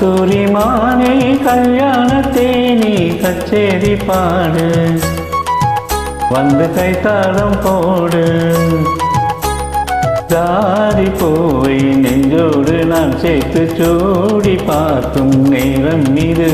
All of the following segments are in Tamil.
கஸ்தூரி மானே கல்யாண கச்சேரி பாடு. வந்து கைத்தாளம் போடு. தாரி போய் நெஞ்சோடு நான் சேர்த்து சூடி பார்க்கும் நேரம் இது.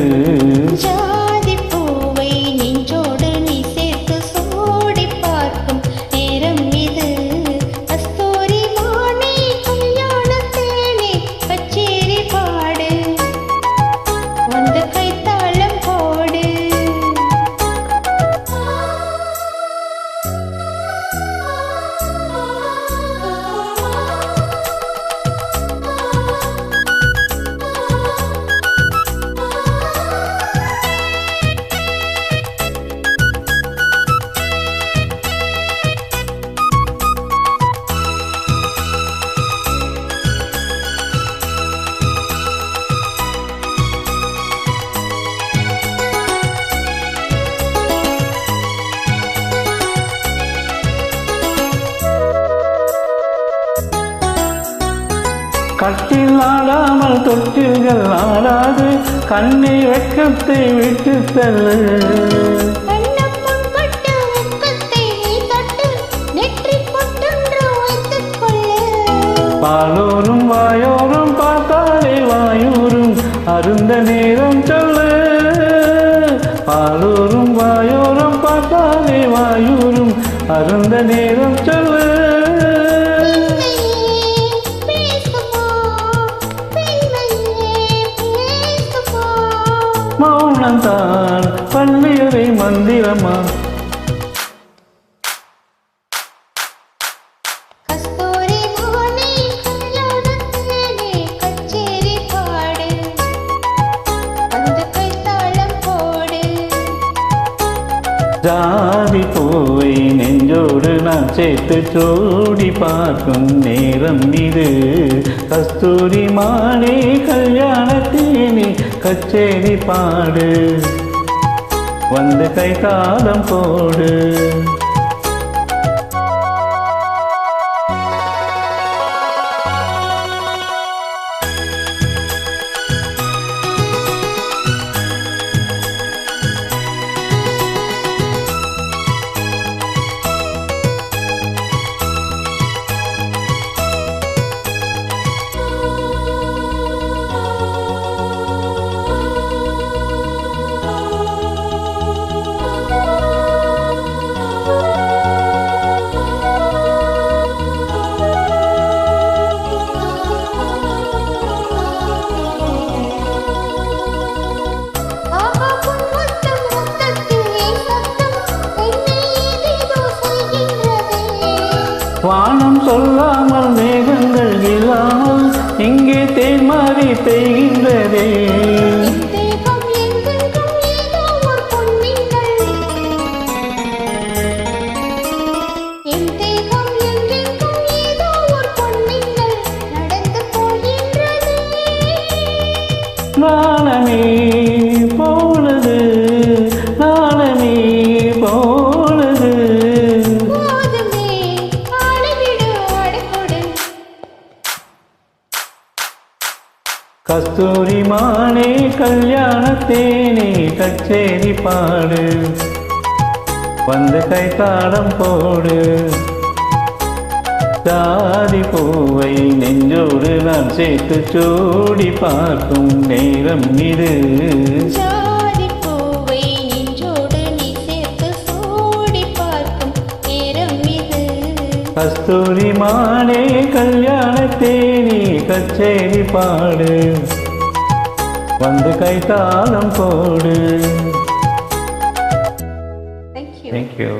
கட்டில் ஆடாமல் தொட்டில்கள் ஆடாது கண்ணை வெக்கத்தை விட்டு தள்ளு. பாலோரும் வாயோரும் பார்த்தாலே வாயூரும் அருந்த நேரம் சொல்லு. பாலோரும் வாயோரும் பார்த்தாலே வாயூரும் அருந்த நேரம் போடு. ஜாதி போய் நெஞ்சோடு நான் சேர்த்து சூடி பார்க்கும் நேரம் இது. கஸ்தூரி மானே கல்யாணத்தேனி கச்சேரி பாடு. வந்து கை காலம் போடு. வானம் சொல்லாமல் மேகங்கள் இல்லாமல் இங்கே தேன்மாறி பெய்கின்றதே. என் கஸ்தூரி மானே கல்யாணத்தேனே கச்சேரி பாடு. வந்து கைத்தாளம் போடு. ஜாதி பூவை நெஞ்சோடு நான் சேர்த்து சூடி பார்க்கும் நேரம் இது. ஜாதி பூவை நெஞ்சோடு நீ சேர்த்து சூடி பார்க்கும் நேரம் இது. கஸ்தூரி மானே கல்யாணத்தேனி கச்சேரி பாடு. வந்து கைத்தாளம் போடு. தேங்க்யூ